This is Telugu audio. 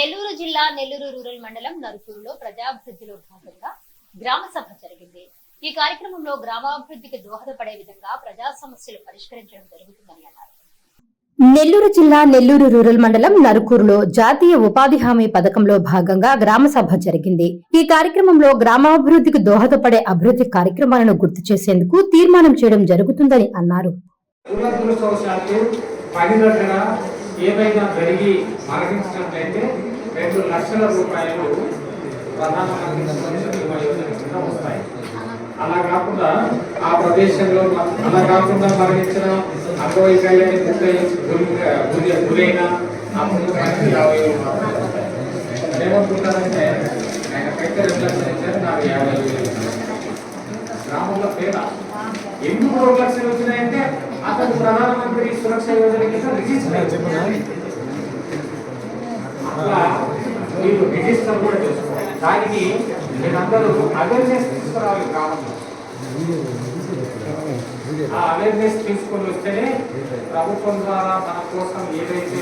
నెల్లూరు జిల్లా నెల్లూరు రూరల్ మండలం నరుకూరులో ప్రజాభివృద్ధిలో భాగంగా గ్రామ సభ జరిగింది. ఈ కార్యక్రమంలో గ్రామాభివృద్ధికి దోహదపడే విధంగా ప్రజా సమస్యలు పరిష్కరించడం జరుగుతుందని అన్నారు. నెల్లూరు జిల్లా నెల్లూరు రూరల్ మండలం నరుకూరులో జాతీయ ఉపాధి హామీ పథకంలో భాగంగా గ్రామ సభ జరిగింది. ఈ కార్యక్రమంలో గ్రామాభివృద్ధికి దోహదపడే అభివృద్ధి కార్యక్రమాలను గుర్తు చేసేందుకు తీర్మానం చేయడం జరుగుతుందని అన్నారు. ఏదైనా జరిగి మరణించినట్లయితే రెండు లక్షల రూపాయలు ప్రధానమంత్రి సురక్ష యోజన కింద వస్తాయి. అలా కాకుండా ఆ ప్రదేశంలో అలా కాకుండా మరణించిన అంగవైకల్యాన్ని గురై గురి- గురైన మనకి యాభై వేలు మాత్రమే ఆయన పెద్ద ఇచ్చారు నాకు యాభై వేలు గ్రామంలో పేద. ఎందుకు రెండు లక్షలు వచ్చినాయంటే అతను ప్రధానమంత్రి సురక్ష యోజన కింద రిజిస్టర్ మీరు రిజిస్టర్ కూడా చేసుకోవాలి దానికి మీరందరూ అవేర్నెస్ తీసుకురావాలి గ్రామంలో ఆ అవేర్నెస్ తీసుకొని వస్తేనే ప్రభుత్వం ద్వారా మన కోసం ఏదైతే